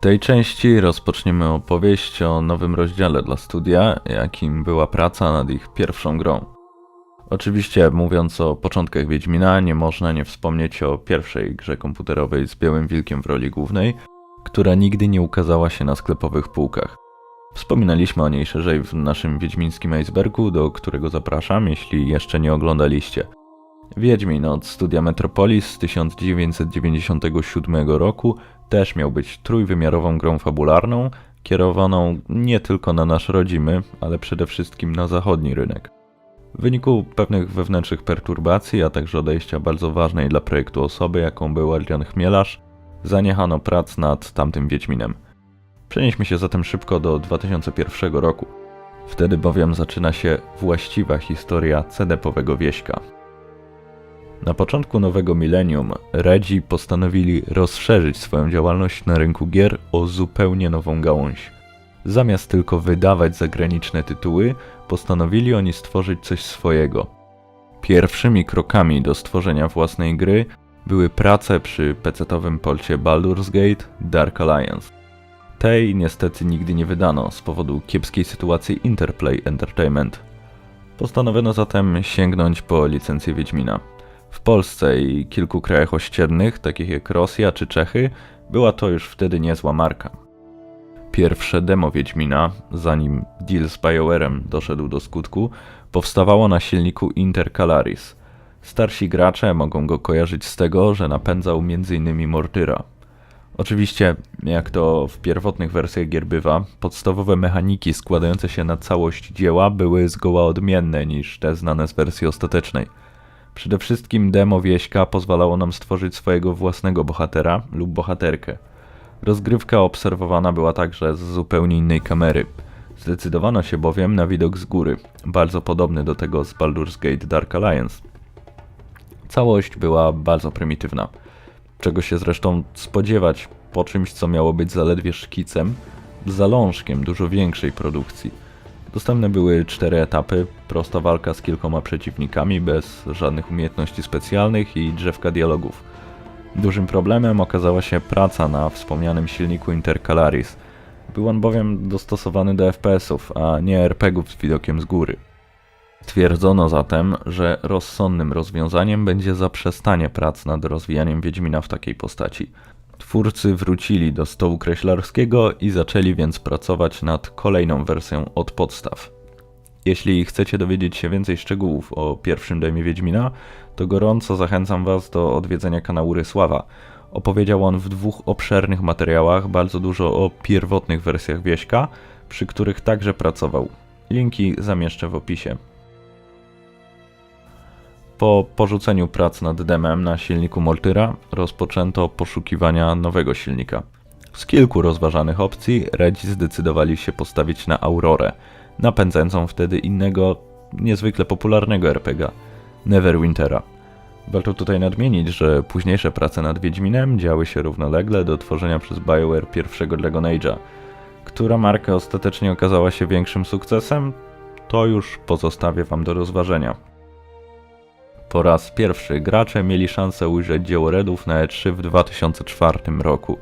Tej części rozpoczniemy opowieść o nowym rozdziale dla studia, jakim była praca nad ich pierwszą grą. Oczywiście, mówiąc o początkach Wiedźmina, nie można nie wspomnieć o pierwszej grze komputerowej z Białym Wilkiem w roli głównej, która nigdy nie ukazała się na sklepowych półkach. Wspominaliśmy o niej szerzej w naszym Wiedźmińskim Icebergu, do którego zapraszam, jeśli jeszcze nie oglądaliście. Wiedźmin od studia Metropolis z 1997 roku też miał być trójwymiarową grą fabularną, kierowaną nie tylko na nasz rodzimy, ale przede wszystkim na zachodni rynek. W wyniku pewnych wewnętrznych perturbacji, a także odejścia bardzo ważnej dla projektu osoby, jaką był Adrian Chmielarz, zaniechano prac nad tamtym Wiedźminem. Przenieśmy się zatem szybko do 2001 roku. Wtedy bowiem zaczyna się właściwa historia CD-powego wieśka. Na początku nowego milenium Redzi postanowili rozszerzyć swoją działalność na rynku gier o zupełnie nową gałąź. Zamiast tylko wydawać zagraniczne tytuły, postanowili oni stworzyć coś swojego. Pierwszymi krokami do stworzenia własnej gry były prace przy pecetowym polcie Baldur's Gate Dark Alliance. Tej niestety nigdy nie wydano z powodu kiepskiej sytuacji Interplay Entertainment. Postanowiono zatem sięgnąć po licencję Wiedźmina. W Polsce i kilku krajach ościennych, takich jak Rosja czy Czechy, była to już wtedy niezła marka. Pierwsze demo Wiedźmina, zanim deal z BioWare'em doszedł do skutku, powstawało na silniku Intercalaris. Starsi gracze mogą go kojarzyć z tego, że napędzał m.in. Mortyra. Oczywiście, jak to w pierwotnych wersjach gier bywa, podstawowe mechaniki składające się na całość dzieła były zgoła odmienne niż te znane z wersji ostatecznej – Przede wszystkim demo wieśka pozwalało nam stworzyć swojego własnego bohatera lub bohaterkę. Rozgrywka obserwowana była także z zupełnie innej kamery. Zdecydowano się bowiem na widok z góry, bardzo podobny do tego z Baldur's Gate Dark Alliance. Całość była bardzo prymitywna, czego się zresztą spodziewać po czymś, co miało być zaledwie szkicem, zalążkiem dużo większej produkcji – Dostępne były cztery etapy, prosta walka z kilkoma przeciwnikami bez żadnych umiejętności specjalnych i drzewka dialogów. Dużym problemem okazała się praca na wspomnianym silniku Intercalaris. Był on bowiem dostosowany do FPS-ów, a nie RPGów z widokiem z góry. Twierdzono zatem, że rozsądnym rozwiązaniem będzie zaprzestanie prac nad rozwijaniem Wiedźmina w takiej postaci. Twórcy wrócili do stołu kreślarskiego i zaczęli więc pracować nad kolejną wersją od podstaw. Jeśli chcecie dowiedzieć się więcej szczegółów o pierwszym demie Wiedźmina, to gorąco zachęcam Was do odwiedzenia kanału Rysława. Opowiedział on w dwóch obszernych materiałach bardzo dużo o pierwotnych wersjach Wieśka, przy których także pracował. Linki zamieszczę w opisie. Po porzuceniu prac nad demem na silniku Moltyra rozpoczęto poszukiwania nowego silnika. Z kilku rozważanych opcji Redzi zdecydowali się postawić na Aurorę, napędzającą wtedy innego, niezwykle popularnego RPG, Neverwintera. Warto tutaj nadmienić, że późniejsze prace nad Wiedźminem działy się równolegle do tworzenia przez BioWare pierwszego Dragon Age'a. Która marka ostatecznie okazała się większym sukcesem, to już pozostawię Wam do rozważenia. Po raz pierwszy gracze mieli szansę ujrzeć dzieło Redów na E3 w 2004 roku.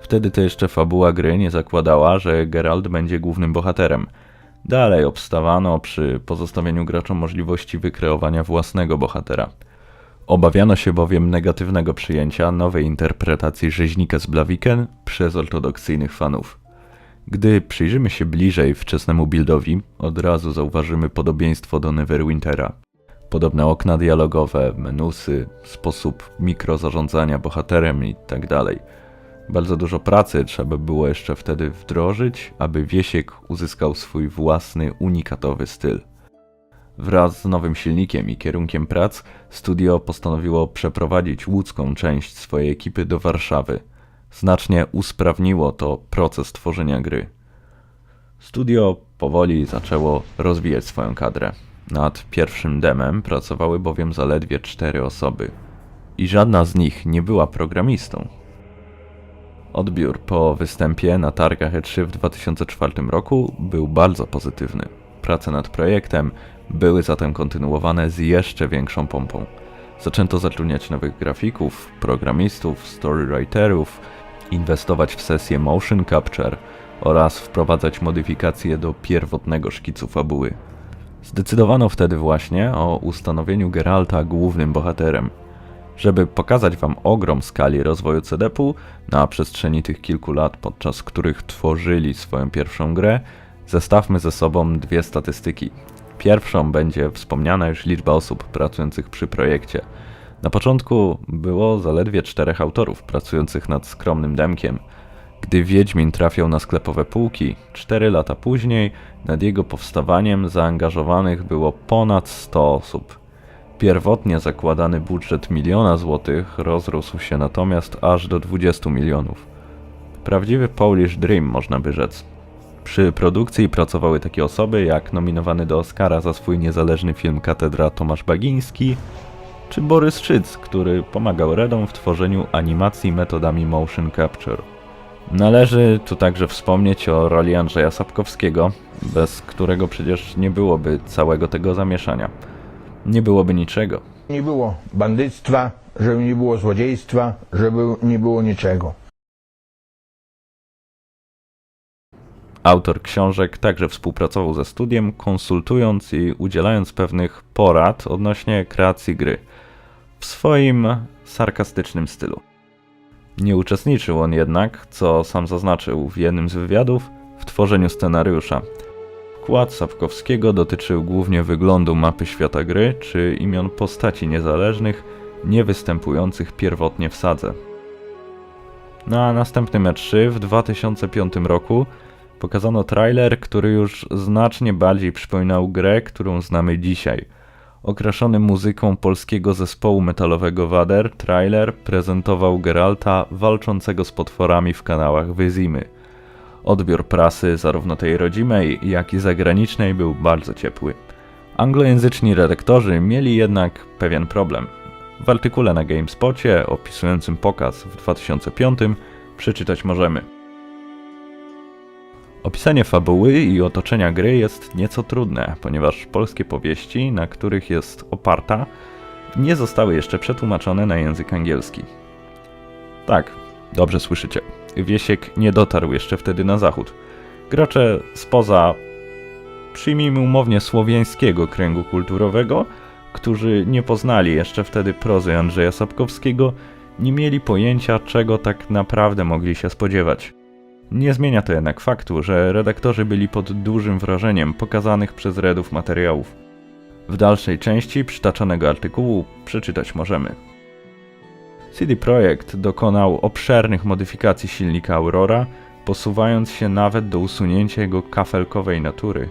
Wtedy to jeszcze fabuła gry nie zakładała, że Geralt będzie głównym bohaterem. Dalej obstawano przy pozostawieniu graczom możliwości wykreowania własnego bohatera. Obawiano się bowiem negatywnego przyjęcia nowej interpretacji rzeźnika z Blaviken przez ortodoksyjnych fanów. Gdy przyjrzymy się bliżej wczesnemu buildowi, od razu zauważymy podobieństwo do Neverwintera podobne okna dialogowe, menusy, sposób mikrozarządzania bohaterem itd. Tak Bardzo dużo pracy trzeba było jeszcze wtedy wdrożyć, aby Wiesiek uzyskał swój własny, unikatowy styl. Wraz z nowym silnikiem i kierunkiem prac, studio postanowiło przeprowadzić łódzką część swojej ekipy do Warszawy. Znacznie usprawniło to proces tworzenia gry. Studio powoli zaczęło rozwijać swoją kadrę. Nad pierwszym demem pracowały bowiem zaledwie cztery osoby i żadna z nich nie była programistą. Odbiór po występie na targach E3 w 2004 roku był bardzo pozytywny. Prace nad projektem były zatem kontynuowane z jeszcze większą pompą. Zaczęto zatrudniać nowych grafików, programistów, storywriterów, inwestować w sesję motion capture oraz wprowadzać modyfikacje do pierwotnego szkicu fabuły. Zdecydowano wtedy właśnie o ustanowieniu Geralta głównym bohaterem. Żeby pokazać Wam ogrom skali rozwoju CDP-u na przestrzeni tych kilku lat, podczas których tworzyli swoją pierwszą grę, zestawmy ze sobą dwie statystyki. Pierwszą będzie wspomniana już liczba osób pracujących przy projekcie. Na początku było zaledwie czterech autorów pracujących nad skromnym demkiem. Gdy Wiedźmin trafiał na sklepowe półki, cztery lata później nad jego powstawaniem zaangażowanych było ponad 100 osób. Pierwotnie zakładany budżet miliona złotych rozrósł się natomiast aż do 20 milionów. Prawdziwy Polish Dream, można by rzec. Przy produkcji pracowały takie osoby jak nominowany do Oscara za swój niezależny film Katedra Tomasz Bagiński, czy Borys Szyc, który pomagał Redom w tworzeniu animacji metodami motion capture. Należy tu także wspomnieć o roli Andrzeja Sapkowskiego, bez którego przecież nie byłoby całego tego zamieszania. Nie byłoby niczego. Nie było bandyctwa, żeby nie było złodziejstwa, żeby nie było niczego. Autor książek także współpracował ze studiem, konsultując i udzielając pewnych porad odnośnie kreacji gry w swoim sarkastycznym stylu. Nie uczestniczył on jednak, co sam zaznaczył w jednym z wywiadów, w tworzeniu scenariusza. Wkład Sapkowskiego dotyczył głównie wyglądu mapy świata gry czy imion postaci niezależnych, nie występujących pierwotnie w sadze. Na następnym E3 w 2005 roku pokazano trailer, który już znacznie bardziej przypominał grę, którą znamy dzisiaj. Okraszony muzyką polskiego zespołu metalowego Wader, trailer prezentował Geralta walczącego z potworami w kanałach Wyzimy. Odbiór prasy, zarówno tej rodzimej, jak i zagranicznej, był bardzo ciepły. Anglojęzyczni redaktorzy mieli jednak pewien problem. W artykule na GameSpocie opisującym pokaz w 2005 przeczytać możemy. Opisanie fabuły i otoczenia gry jest nieco trudne, ponieważ polskie powieści, na których jest oparta, nie zostały jeszcze przetłumaczone na język angielski. Tak, dobrze słyszycie. Wiesiek nie dotarł jeszcze wtedy na zachód. Gracze spoza, przyjmijmy umownie, słowiańskiego kręgu kulturowego, którzy nie poznali jeszcze wtedy prozy Andrzeja Sapkowskiego, nie mieli pojęcia, czego tak naprawdę mogli się spodziewać. Nie zmienia to jednak faktu, że redaktorzy byli pod dużym wrażeniem pokazanych przez Redów materiałów. W dalszej części przytaczonego artykułu przeczytać możemy. CD Projekt dokonał obszernych modyfikacji silnika Aurora, posuwając się nawet do usunięcia jego kafelkowej natury.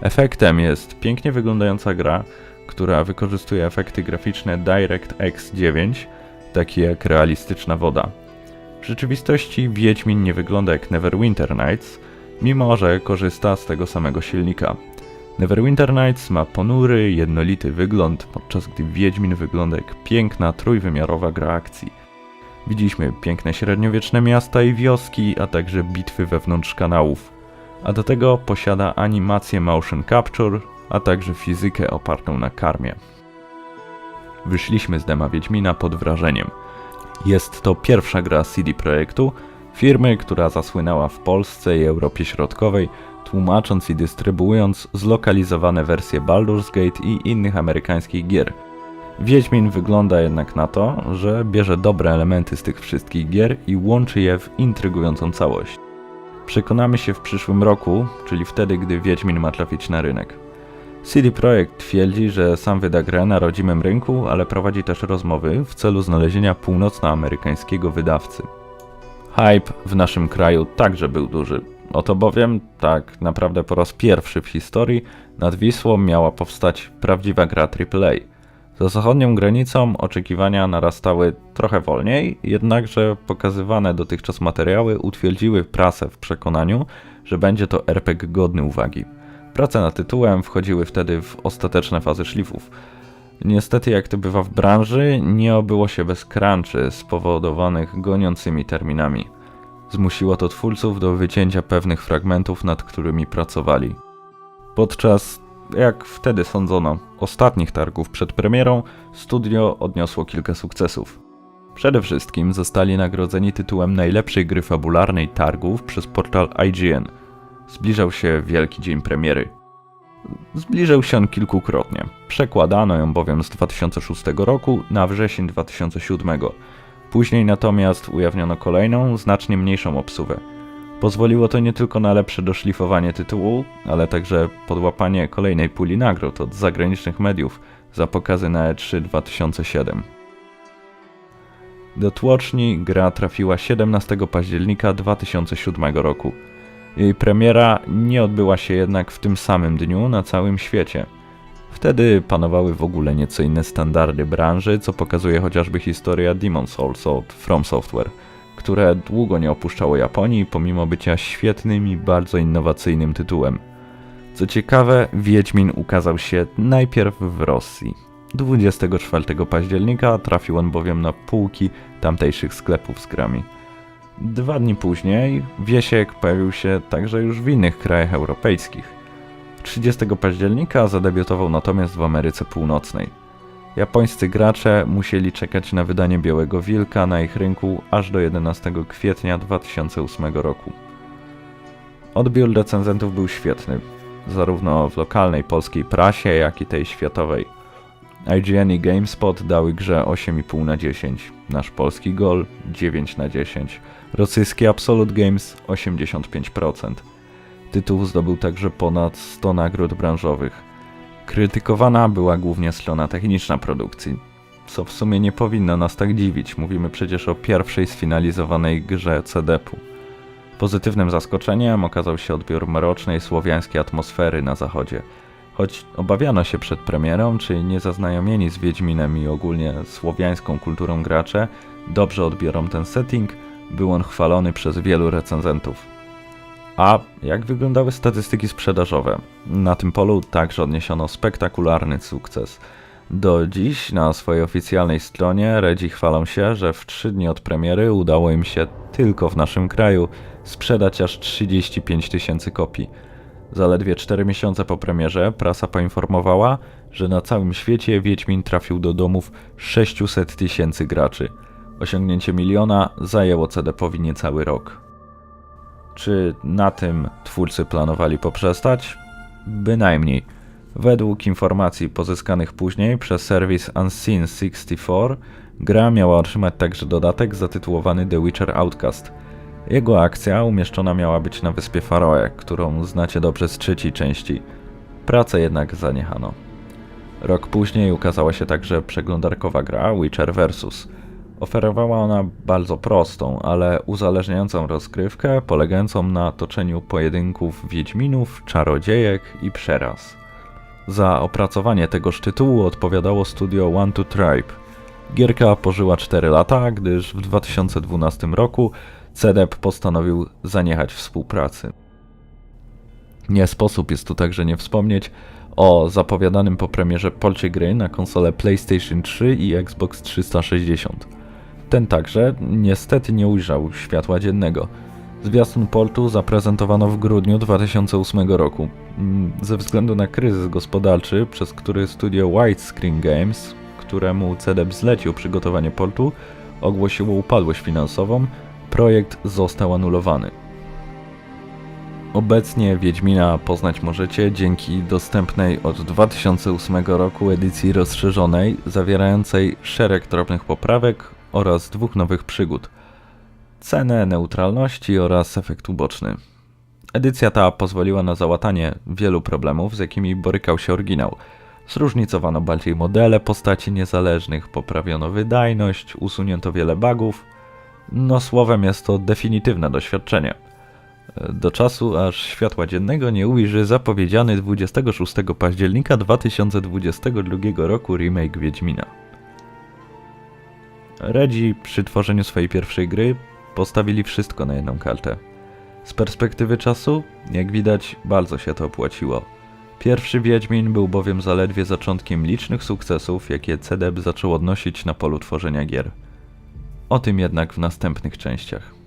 Efektem jest pięknie wyglądająca gra, która wykorzystuje efekty graficzne DirectX 9, takie jak realistyczna woda. W rzeczywistości Wiedźmin nie wygląda jak Neverwinter Nights, mimo że korzysta z tego samego silnika. Neverwinter Nights ma ponury, jednolity wygląd, podczas gdy Wiedźmin wygląda jak piękna, trójwymiarowa gra akcji. Widzieliśmy piękne średniowieczne miasta i wioski, a także bitwy wewnątrz kanałów. A do tego posiada animację motion capture, a także fizykę opartą na karmie. Wyszliśmy z dema Wiedźmina pod wrażeniem. Jest to pierwsza gra CD Projektu, firmy, która zasłynęła w Polsce i Europie Środkowej, tłumacząc i dystrybuując zlokalizowane wersje Baldur's Gate i innych amerykańskich gier. Wiedźmin wygląda jednak na to, że bierze dobre elementy z tych wszystkich gier i łączy je w intrygującą całość. Przekonamy się w przyszłym roku, czyli wtedy, gdy Wiedźmin ma trafić na rynek. CD Projekt twierdzi, że sam wyda grę na rodzimym rynku, ale prowadzi też rozmowy w celu znalezienia północnoamerykańskiego wydawcy. Hype w naszym kraju także był duży. Oto bowiem, tak naprawdę po raz pierwszy w historii, nad Wisłą miała powstać prawdziwa gra AAA. Za zachodnią granicą oczekiwania narastały trochę wolniej, jednakże pokazywane dotychczas materiały utwierdziły prasę w przekonaniu, że będzie to RPG godny uwagi. Prace nad tytułem wchodziły wtedy w ostateczne fazy szlifów. Niestety, jak to bywa w branży, nie obyło się bez crunchy spowodowanych goniącymi terminami. Zmusiło to twórców do wycięcia pewnych fragmentów, nad którymi pracowali. Podczas, jak wtedy sądzono, ostatnich targów przed premierą, studio odniosło kilka sukcesów. Przede wszystkim zostali nagrodzeni tytułem najlepszej gry fabularnej targów przez portal IGN. Zbliżał się wielki dzień premiery. Zbliżył się on kilkukrotnie. Przekładano ją bowiem z 2006 roku na wrzesień 2007. Później natomiast ujawniono kolejną, znacznie mniejszą obsuwę. Pozwoliło to nie tylko na lepsze doszlifowanie tytułu, ale także podłapanie kolejnej puli nagród od zagranicznych mediów za pokazy na E3 2007. Do tłoczni gra trafiła 17 października 2007 roku. Jej premiera nie odbyła się jednak w tym samym dniu na całym świecie. Wtedy panowały w ogóle nieco inne standardy branży, co pokazuje chociażby historia Demon Souls od From Software, które długo nie opuszczało Japonii pomimo bycia świetnym i bardzo innowacyjnym tytułem. Co ciekawe, Wiedźmin ukazał się najpierw w Rosji. 24 października trafił on bowiem na półki tamtejszych sklepów z grami. Dwa dni później Wiesiek pojawił się także już w innych krajach europejskich. 30 października zadebiutował natomiast w Ameryce Północnej. Japońscy gracze musieli czekać na wydanie Białego Wilka na ich rynku aż do 11 kwietnia 2008 roku. Odbiór recenzentów był świetny, zarówno w lokalnej polskiej prasie, jak i tej światowej. IGN i GameSpot dały grze 8,5 na 10, nasz polski gol 9 na 10, rosyjski Absolute Games 85%. Tytuł zdobył także ponad 100 nagród branżowych. Krytykowana była głównie strona techniczna produkcji, co w sumie nie powinno nas tak dziwić, mówimy przecież o pierwszej sfinalizowanej grze CD-pu. Pozytywnym zaskoczeniem okazał się odbiór mrocznej słowiańskiej atmosfery na zachodzie. Choć obawiano się przed premierą, czy niezaznajomieni z Wiedźminem i ogólnie słowiańską kulturą gracze dobrze odbiorą ten setting, był on chwalony przez wielu recenzentów. A jak wyglądały statystyki sprzedażowe? Na tym polu także odniesiono spektakularny sukces. Do dziś na swojej oficjalnej stronie Redzi chwalą się, że w 3 dni od premiery udało im się tylko w naszym kraju sprzedać aż 35 tysięcy kopii. Zaledwie 4 miesiące po premierze prasa poinformowała, że na całym świecie Wiedźmin trafił do domów 600 tysięcy graczy. Osiągnięcie miliona zajęło CD-powi niecały rok. Czy na tym twórcy planowali poprzestać? Bynajmniej. Według informacji pozyskanych później przez serwis Unseen64, gra miała otrzymać także dodatek zatytułowany The Witcher Outcast. Jego akcja umieszczona miała być na wyspie Faroe, którą znacie dobrze z trzeciej części. Pracę jednak zaniechano. Rok później ukazała się także przeglądarkowa gra Witcher Versus. Oferowała ona bardzo prostą, ale uzależniającą rozgrywkę polegającą na toczeniu pojedynków wiedźminów, czarodziejek i przeraz. Za opracowanie tegoż tytułu odpowiadało studio One to Tribe. Gierka pożyła 4 lata, gdyż w 2012 roku CDEP postanowił zaniechać współpracy. Nie sposób jest tu także nie wspomnieć o zapowiadanym po premierze polcie gry na konsole PlayStation 3 i Xbox 360. Ten także niestety nie ujrzał światła dziennego. Zwiastun portu zaprezentowano w grudniu 2008 roku. Mm, Ze względu na kryzys gospodarczy, przez który studio Widescreen Games, któremu CDEP zlecił przygotowanie portu, ogłosiło upadłość finansową, projekt został anulowany. Obecnie Wiedźmina poznać możecie dzięki dostępnej od 2008 roku edycji rozszerzonej, zawierającej szereg drobnych poprawek oraz dwóch nowych przygód. Cenę neutralności oraz efekt uboczny. Edycja ta pozwoliła na załatanie wielu problemów, z jakimi borykał się oryginał. Zróżnicowano bardziej modele postaci niezależnych, poprawiono wydajność, usunięto wiele bugów. No słowem jest to definitywne doświadczenie. Do czasu aż światła dziennego nie ujrzy zapowiedziany 26 października 2022 roku remake Wiedźmina. Redzi przy tworzeniu swojej pierwszej gry postawili wszystko na jedną kartę. Z perspektywy czasu, jak widać, bardzo się to opłaciło. Pierwszy Wiedźmin był bowiem zaledwie zaczątkiem licznych sukcesów, jakie CDEP zaczął odnosić na polu tworzenia gier. O tym jednak w następnych częściach.